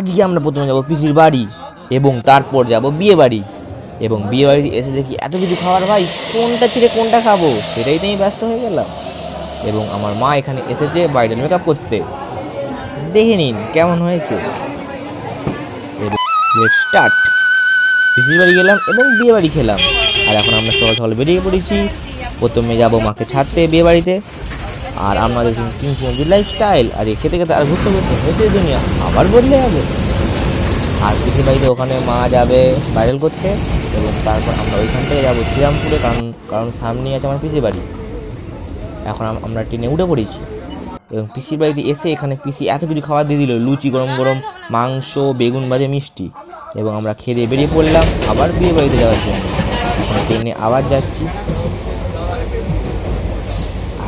আজকে আমরা প্রথমে যাব পিসির বাড়ি এবং তারপর যাব বিয়ে বাড়ি। এবং বিয়ে বাড়িতে এসে দেখি এত কিছু খাবার ভাই, কোনটা ছেড়ে কোনটা খাব? সেটাই তো আমি ব্যস্ত হয়ে গেলাম। এবং আমার মা এখানে এসেছে ব্রাইডাল মেকআপ করতে। দেখে নিন, কেমন হয়েছে? স্টার্ট পিসির বাড়ি গেলাম এবং বিয়ে বাড়ি খেলাম। আর এখন আমরা সকাল সকাল বেরিয়ে পড়েছি। প্রথমে যাব মাকে ছাড়তে বিয়ে বাড়িতে। আর আমরা দেখুন কিংসি লাইফস্টাইল আর খেতে খেতে আর ঘুরতে ঘুরতে হেঁটে দুনিয়া আবার বদলে যাবে। আর পিসির বাড়িতে ওখানে মা যাবে ভাইরাল করতে এবং তারপর আমরা ওইখান থেকে যাব শ্রীরামপুরে, কারণ কারণ সামনেই আছে আমার পিসির বাড়ি। এখন আমরা ট্রেনে উঠে পড়েছি এবং পিসির বাড়িতে এসে এখানে পিসি এত কিছু খাবার দিয়ে দিল, লুচি, গরম গরম, মাংস, বেগুন ভাজা, মিষ্টি এবং আমরা খেয়ে বেরিয়ে পড়লাম আবার বিয়ে বাড়িতে যাওয়ার জন্য। ট্রেনে আবার যাচ্ছি।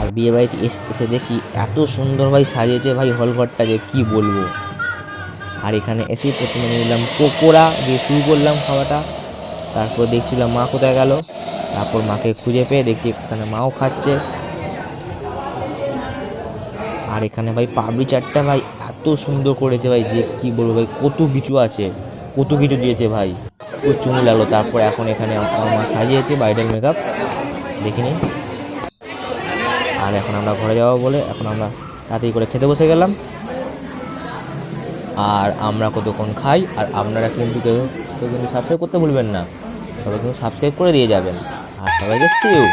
আর বিয়ে বাড়িতে এসে এসে দেখি এত সুন্দর ভাই সাজিয়েছে ভাই হল ঘরটা যে কী বলব। আর এখানে এসেই প্রথমে নিলাম পকোড়া, দিয়ে শুরু করলাম খাওয়াটা। তারপর দেখছিলাম মা কোথায় গেল। তারপর মাকে খুঁজে পেয়ে দেখছি এখানে মাও খাচ্ছে। আর এখানে ভাই পাবলি চাটটা ভাই এত সুন্দর করেছে ভাই যে কী বলব ভাই, কত কিছু আছে, কত কিছু দিয়েছে ভাই। খুব চুমি লাগল। তারপর এখন এখানে আমার মা সাজিয়েছে ব্রাইডাল মেকআপ দেখিনি আর এখন আমরা ঘরে যাব বলে এখন আমরা তাড়াতাড়ি করে খেতে বসে গেলাম। আর আমরা কতক্ষণ খাই, আর আপনারা কিন্তু কেউ কেউ কিন্তু সাবস্ক্রাইব করতে ভুলবেন না। সবাই কিন্তু সাবস্ক্রাইব করে দিয়ে যাবেন। আর সবাইকে সিউ